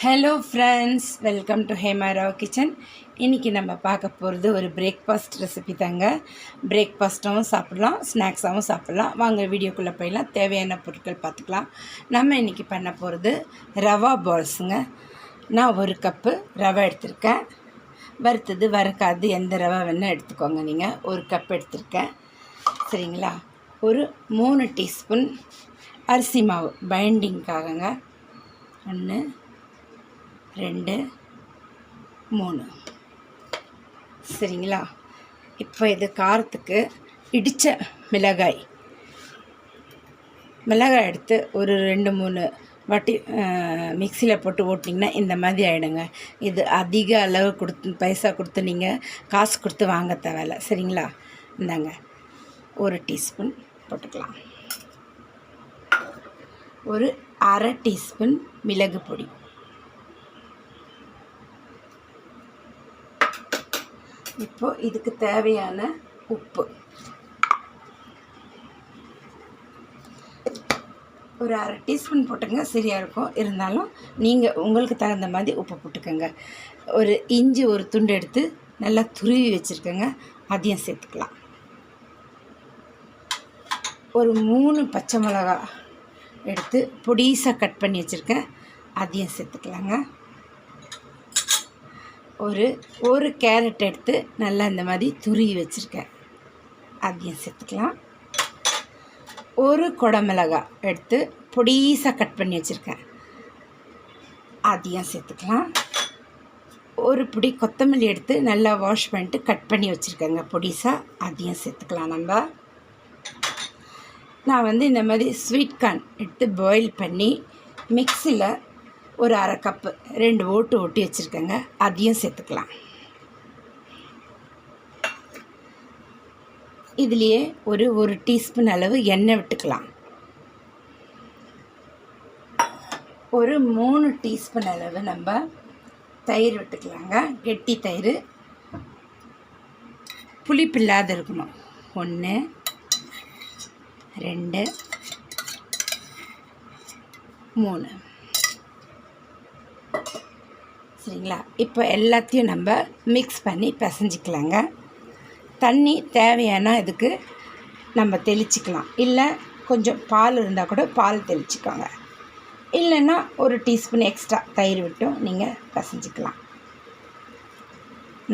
Hello friends welcome to Hemarao kitchen இன்றைக்கி நம்ம பார்க்க போகிறது ஒரு பிரேக்ஃபாஸ்ட் ரெசிபி தாங்க. பிரேக்ஃபாஸ்ட்டாகவும் சாப்பிட்லாம் ஸ்நாக்ஸாகவும் சாப்பிட்லாம். வாங்க வீடியோக்குள்ளே போயிடலாம். தேவையான பொருட்கள் பார்த்துக்கலாம். நம்ம இன்றைக்கி பண்ண போகிறது ரவா பால்ஸுங்க நான் ஒரு கப்பு ரவை எடுத்திருக்கேன். வறுத்தது வறுக்காது எந்த ரவை வேணால் எடுத்துக்கோங்க நீங்கள் ஒரு கப் எடுத்திருக்கேன். சரிங்களா? ஒரு மூணு டீஸ்பூன் அரிசி மாவு. பைண்டிங்காகங்க ஒன்று ரெண்டு மூணு. சரிங்களா? இப்போ இது காரத்துக்கு இடித்த மிளகாய். மிளகாய் எடுத்து ஒரு ரெண்டு மூணு வாட்டி மிக்சியில் போட்டு ஓட்டிங்கன்னா இந்த மாதிரி ஆகிடுங்க இது அதிக அளவு கொடுத்து பைசா கொடுத்து நீங்கள் காசு கொடுத்து வாங்க தேவையில்ல. சரிங்களா? இந்தாங்க. ஒரு டீஸ்பூன் போட்டுக்கலாம். ஒரு அரை டீஸ்பூன் மிளகு பொடி இப்போ இதுக்கு தேவையான உப்பு. ஒரு அரை டீஸ்பூன் போட்டுங்க சரியாக இருக்கும். இருந்தாலும் நீங்கள் உங்களுக்கு தகுந்த மாதிரி உப்பு போட்டுக்கோங்க. ஒரு இஞ்சி ஒரு துண்டு எடுத்து நல்லா துருவி வச்சுருக்கோங்க. அதையும் சேர்த்துக்கலாம். ஒரு மூணு பச்சை மிளகா எடுத்து பொடிசாக கட் பண்ணி வச்சுருக்கேன். அதையும் சேர்த்துக்கலாங்க. ஒரு ஒரு கேரட் எடுத்து நல்லா இந்த மாதிரி துருவி வச்சுருக்கேன். அதையும் சேர்த்துக்கலாம். ஒரு குடமிளகா எடுத்து பொடிசாக கட் பண்ணி வச்சுருக்கேன். அதையும் சேர்த்துக்கலாம். ஒரு பிடி கொத்தமல்லி எடுத்து நல்லா வாஷ் பண்ணிட்டு கட் பண்ணி வச்சுருக்கேங்க. பொடிசாக அதையும் சேர்த்துக்கலாம் நம்ம. நான் வந்து இந்த மாதிரி ஸ்வீட் கார்ன் எடுத்து பாயில் பண்ணி மிக்சியில் ஒரு அரை கப்பு ரெண்டு ஓட்டு ஒட்டி வச்சுருக்கேங்க. அதையும் சேர்த்துக்கலாம். இதுலேயே ஒரு ஒரு டீஸ்பூன் அளவு எண்ணெய் விட்டுக்கலாம். ஒரு மூணு டீஸ்பூன் அளவு நம்ம தயிர் விட்டுக்கலாங்க. கெட்டி தயிர். புளிப்பு இல்லாத இருக்கணும். ஒன்று ரெண்டு மூணு. சரிங்களா? இப்போ எல்லாத்தையும் நம்ம மிக்ஸ் பண்ணி பிசைஞ்சிக்கலாங்க. தண்ணி தேவையான இதுக்கு நம்ம தெளிச்சிக்கலாம். இல்லை கொஞ்சம் பால் இருந்தால் கூட பால் தெளிச்சிக்கோங்க. இல்லைன்னா ஒரு டீஸ்பூன் எக்ஸ்ட்ரா தயிர் விட்டும் நீங்கள் பிசைஞ்சிக்கலாம்.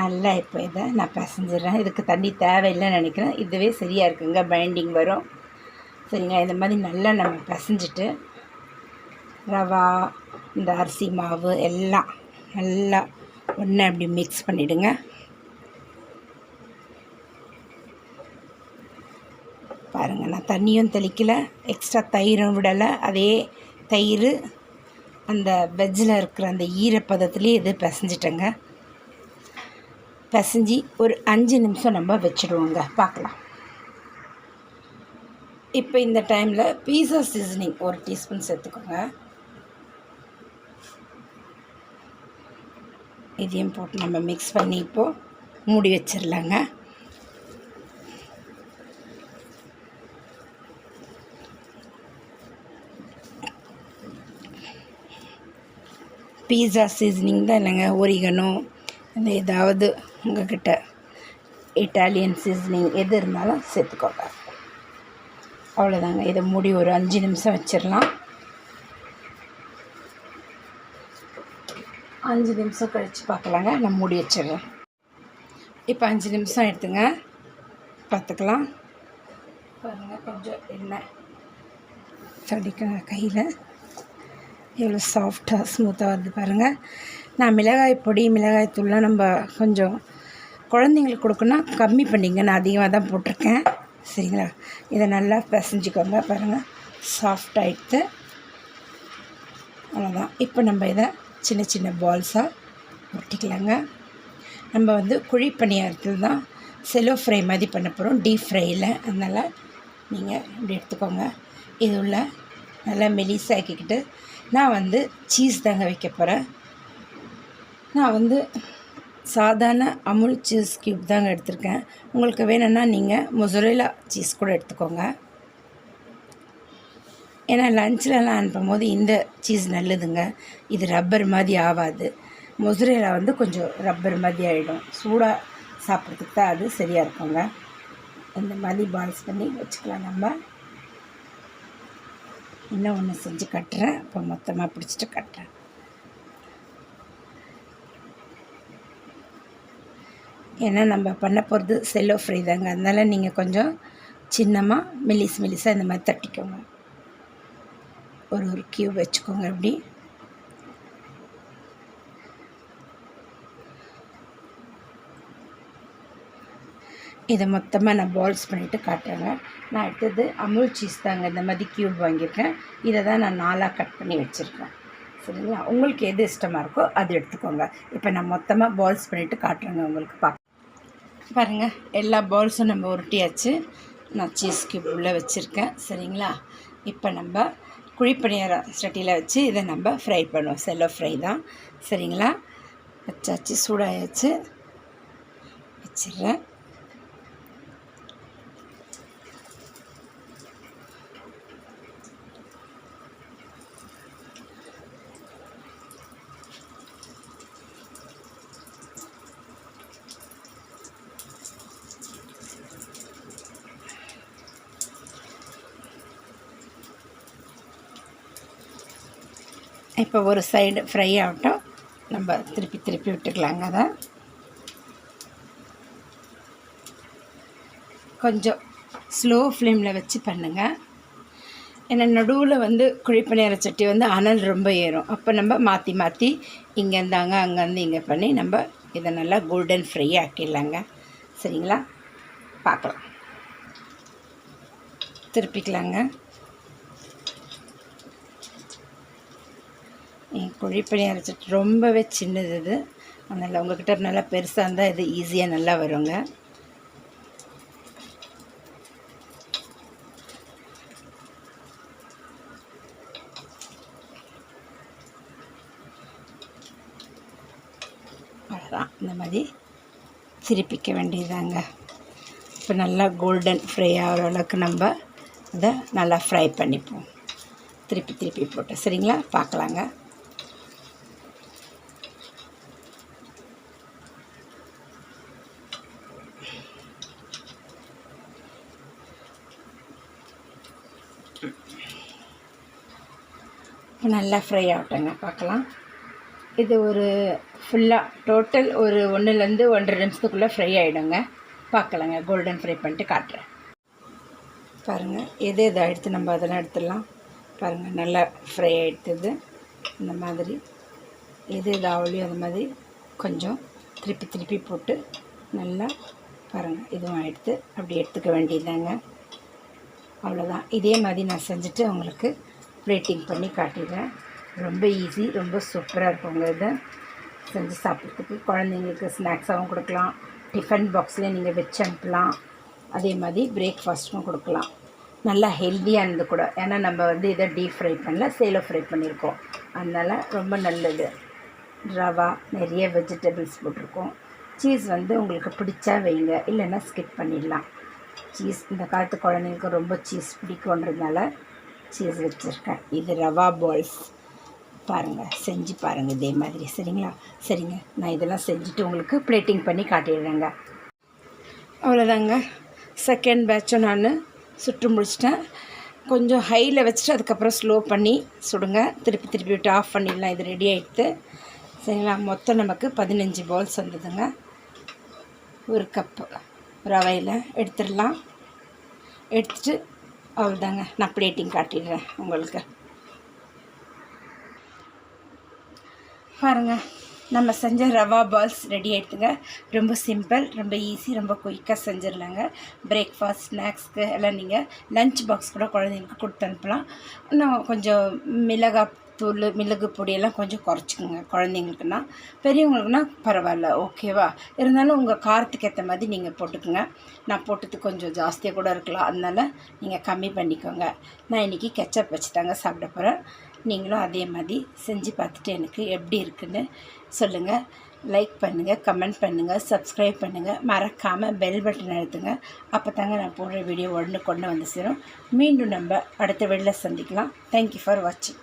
நல்லா இப்போ இதை நான் பிசைஞ்சிடுறேன். இதுக்கு தண்ணி தேவையில்லைன்னு நினைக்கிறேன். இதுவே சரியாக இருக்குங்க. பைண்டிங் வரும். சரிங்க இந்த மாதிரி நல்லா நம்ம பிசைஞ்சிட்டு ரவா இந்த அரிசி மாவு எல்லாம் நல்லா ஒன்று அப்படி மிக்ஸ் பண்ணிவிடுங்க பாருங்கள் நான் தண்ணியும் தெளிக்கல எக்ஸ்ட்ரா தயிரும் விடலை. அதே தயிர் அந்த வெஜ்ஜில் இருக்கிற அந்த ஈரப்பதத்துலேயே இது பிசைஞ்சிட்டேங்க. பிசைஞ்சி ஒரு அஞ்சு நிமிஷம் நம்ம வச்சுடுவோங்க. பார்க்கலாம். இப்போ இந்த டைமில் பீஸா சீசனிங் ஒரு டீஸ்பூன் சேர்த்துக்கோங்க. இதையும் போட்டு நம்ம மிக்ஸ் பண்ணி இப்போது மூடி வச்சிடலாங்க. பீஸா சீசனிங் தான் இல்லைங்க ஒரிகனோ இந்த ஏதாவது உங்கள்கிட்ட இட்டாலியன் சீசனிங் எது இருந்தாலும் சேர்த்துக்கோங்க. அவ்வளோதாங்க இதை மூடி ஒரு அஞ்சு நிமிஷம் வச்சிடலாம். அஞ்சு நிமிஷம் கழித்து பார்க்கலாங்க. நான் மூடி வச்சிடுறேன் இப்போ அஞ்சு நிமிஷம் எடுத்துங்க. பார்த்துக்கலாம். பாருங்கள் கொஞ்சம் எண்ணெய் தடிக்கங்க கையில். எவ்வளோ சாஃப்டாக ஸ்மூத்தாக வருது பாருங்கள் நான் மிளகாய் பொடி மிளகாய் தூள்லாம் நம்ம கொஞ்சம் குழந்தைங்களுக்கு கொடுக்குன்னா கம்மி பண்ணிங்க. நான் அதிகமாக தான் போட்டிருக்கேன். சரிங்களா? இதை நல்லா பிசைஞ்சிக்கோங்க பாருங்கள் சாஃப்டாகிடுது அவ்வளோதான் இப்போ நம்ம இதை சின்ன சின்ன பால்ஸாக ஒட்டிக்கலாங்க நம்ம வந்து குழி பணியாரத்தில் தான் செலோ ஃப்ரை மாதிரி பண்ண போகிறோம் டீப் ஃப்ரையில் அதனால் நீங்கள் இப்படி எடுத்துக்கோங்க. இது உள்ள நல்லா மெலிசாக்கிக்கிட்டு நான் வந்து சீஸ் தாங்க வைக்க போகிறேன் நான் வந்து சாதாரண அமுல் சீஸ் க்யூப் தாங்க எடுத்திருக்கேன். உங்களுக்கு வேணும்னா நீங்கள் மொசரேலா சீஸ் கூட எடுத்துக்கோங்க. ஏன்னா லஞ்சிலலாம் அனுப்பும்போது இந்த சீஸ் நல்லதுங்க. இது ரப்பர் மாதிரி ஆகாது மொசரேலா வந்து கொஞ்சம் ரப்பர் மாதிரி ஆகிடும் சூடாக சாப்பிட்றதுக்கு தான் அது சரியாக இருக்குங்க. இந்த மாதிரி பால்ஸ் பண்ணி வச்சுக்கலாம் நம்ம. இன்னும் ஒன்று செஞ்சு கட்டுறேன். இப்போ மொத்தமாக பிடிச்சிட்டு கட்டுறேன். ஏன்னா நம்ம பண்ண போகிறது செல்லோ ஃப்ரீ தாங்க. அதனால நீங்கள் கொஞ்சம் சின்னமாக மெல்லிஸ் மெல்லிஸாக இந்த மாதிரி தட்டிக்கோங்க. ஒரு ஒரு கியூப் வச்சுக்கோங்க அப்படி. இதை மொத்தமாக நான் பால்ஸ் பண்ணிவிட்டு காட்டுறேங்க. நான் எடுத்தது அமுல் சீஸ் தாங்க இந்த மாதிரி கியூப் வாங்கியிருக்கேன். இதை தான் நான் நாலாக கட் பண்ணி வச்சுருக்கேன். சரிங்களா? உங்களுக்கு எது இஷ்டமாக இருக்கோ அது எடுத்துக்கோங்க. இப்போ நான் மொத்தமாக பால்ஸ் பண்ணிவிட்டு காட்டுறேங்க உங்களுக்கு பா பாருங்கள் எல்லா பால்ஸும் நம்ம உருட்டியாச்சு. நான் சீஸ் கியூப் உள்ளே வச்சுருக்கேன். சரிங்களா? இப்போ நம்ம குழிப்பணியாரம் சட்டியில் வச்சு இதை நம்ம ஃப்ரை பண்ணுவோம். செல்லோ ஃப்ரை தான். சரிங்களா? வச்சாச்சு சூடாயாச்சு. வச்சிடுறேன். இப்போ ஒரு சைடு ஃப்ரை ஆகட்டும். நம்ம திருப்பி திருப்பி விட்டுக்கலாங்க அதை. கொஞ்சம் ஸ்லோ ஃப்ளேமில் வச்சு பண்ணுங்கள் ஏன்னா நடுவில் வந்து குழிப்பணியார சட்டி வந்து அனல் ரொம்ப ஏறும். அப்போ நம்ம மாற்றி மாற்றி இங்கே இருந்தாங்க அங்கேருந்து இங்கே பண்ணி நம்ம இதை நல்லா கோல்டன் ஃப்ரை ஆக்கிடலாங்க. சரிங்களா? பார்க்கலாம். திருப்பிக்கலாங்க. குழிப்பணியார சட்டி ரொம்பவே சின்னது இது. அதனால் உங்கள்கிட்ட நல்லா பெருசாக இருந்தால் இது ஈஸியாக நல்லா வருங்க. அவ்வளோதான் இந்த மாதிரி திருப்பிக்க வேண்டியதாங்க இப்போ நல்லா கோல்டன் ஃப்ரை ஆகிற அளவுக்கு நம்ம இதை நல்லா ஃப்ரை பண்ணிப்போம். திருப்பி திருப்பி போட்டு. சரிங்களா? பார்க்கலாங்க. நல்லா ஃப்ரை ஆகட்டங்க பார்க்கலாம். இது ஒரு ஃபுல்லாக டோட்டல் ஒரு ஒன்றுலேருந்து ஒன்றரை நிமிஷத்துக்குள்ளே ஃப்ரை ஆகிடுங்க பார்க்கலாங்க கோல்டன் ஃப்ரை பண்ணிட்டு காட்டுறேன். பாருங்கள் எது எதை எடுத்து நம்ம அதெல்லாம் எடுத்துடலாம். பாருங்கள் நல்லா ஃப்ரை ஆகிடுது இந்த மாதிரி. எது எது ஆவலையும் அது மாதிரி கொஞ்சம் திருப்பி திருப்பி போட்டு நல்லா பாருங்கள் இதுவும் எடுத்து அப்படி எடுத்துக்க வேண்டியதாங்க அவ்வளோதான் இதே மாதிரி நான் செஞ்சுட்டு உங்களுக்கு ப்ளேட்டிங் பண்ணி காட்டிடுறேன். ரொம்ப ஈஸி ரொம்ப சூப்பராக இருக்குங்க இதை. செஞ்சு சாப்பிட்றதுக்கு குழந்தைங்களுக்கு ஸ்நாக்ஸாகவும் கொடுக்கலாம். டிஃபன் பாக்ஸ்லேயே நீங்கள் வச்சு அனுப்பலாம். அதே மாதிரி பிரேக்ஃபாஸ்ட்டும் கொடுக்கலாம். நல்லா ஹெல்த்தியானது கூட. ஏன்னா நம்ம வந்து இதை டீப் ஃப்ரை பண்ணல சேலோ ஃப்ரை பண்ணியிருக்கோம். அதனால் ரொம்ப நல்லது. ரவா நிறைய வெஜிடபிள்ஸ் போட்டிருக்கோம். சீஸ் வந்து உங்களுக்கு பிடிச்சா வைங்க. இல்லைன்னா ஸ்கிப் பண்ணிடலாம். சீஸ் இந்த காலத்து குழந்தைங்களுக்கு ரொம்ப சீஸ் பிடிக்குன்றதுனால சீஸ் வச்சுருக்கேன் இது ரவா பால்ஸ். பாருங்கள் செஞ்சு பாருங்கள் இதே மாதிரி. சரிங்களா? சரிங்க நான் இதெல்லாம் செஞ்சுட்டு உங்களுக்கு பிளேட்டிங் பண்ணி காட்டிடுறேங்க. அவ்வளோதாங்க செகண்ட் பேட்சும் நான் சுட்டு முடிச்சிட்டேன். கொஞ்சம் ஹையில் வச்சுட்டு அதுக்கப்புறம் ஸ்லோ பண்ணி சுடுங்க. திருப்பி திருப்பி விட்டு ஆஃப் பண்ணிடலாம். இது ரெடி ஆகிடுது சரிங்களா? மொத்தம் நமக்கு பதினஞ்சு பால்ஸ் வந்ததுங்க. ஒரு கப்பு ரவையில் எடுத்துடலாம். எடுத்துட்டு அவ்வளோதாங்க. நான் பிளேட்டிங் காட்டிடுறேன் உங்களுக்கு. பாருங்கள் நம்ம செஞ்ச ரவா பால்ஸ் ரெடி ஆகிடுதுங்க ரொம்ப சிம்பிள் ரொம்ப ஈஸி ரொம்ப குயிக்காக செஞ்சிடலாங்க. பிரேக்ஃபாஸ்ட் ஸ்நாக்ஸ்க்கு எல்லாம் நீங்கள் லஞ்ச் பாக்ஸ் கூட குழந்தைங்களுக்கு கொடுத்து அனுப்பலாம். இன்னும் கொஞ்சம் மிளகாய் தூள் மிளகு பொடியெல்லாம் கொஞ்சம் குறைச்சிக்கோங்க குழந்தைங்களுக்குன்னா. பெரியவங்களுக்குன்னா பரவாயில்ல ஓகேவா? இருந்தாலும் உங்கள் காரத்துக்கு ஏற்ற மாதிரி நீங்கள் போட்டுக்கோங்க. நான் போட்டது கொஞ்சம் ஜாஸ்தியாக கூட இருக்கலாம். அதனால் நீங்கள் கம்மி பண்ணிக்கோங்க. நான் இன்றைக்கி கெச்சப் வச்சு தாங்க சாப்பிட போகிறேன் நீங்களும் அதே மாதிரி செஞ்சு பார்த்துட்டு எனக்கு எப்படி இருக்குன்னு சொல்லுங்கள் லைக் பண்ணுங்கள் கமெண்ட் பண்ணுங்கள் சப்ஸ்கிரைப் பண்ணுங்கள் மறக்காமல் பெல் பட்டன் அழுத்துங்க. அப்போ தாங்க நான் போடுற வீடியோ உடனே கொண்டு வந்து சேரும். மீண்டும் நம்ம அடுத்த வீடியில் சந்திக்கலாம். தேங்க்யூ ஃபார் வாட்சிங்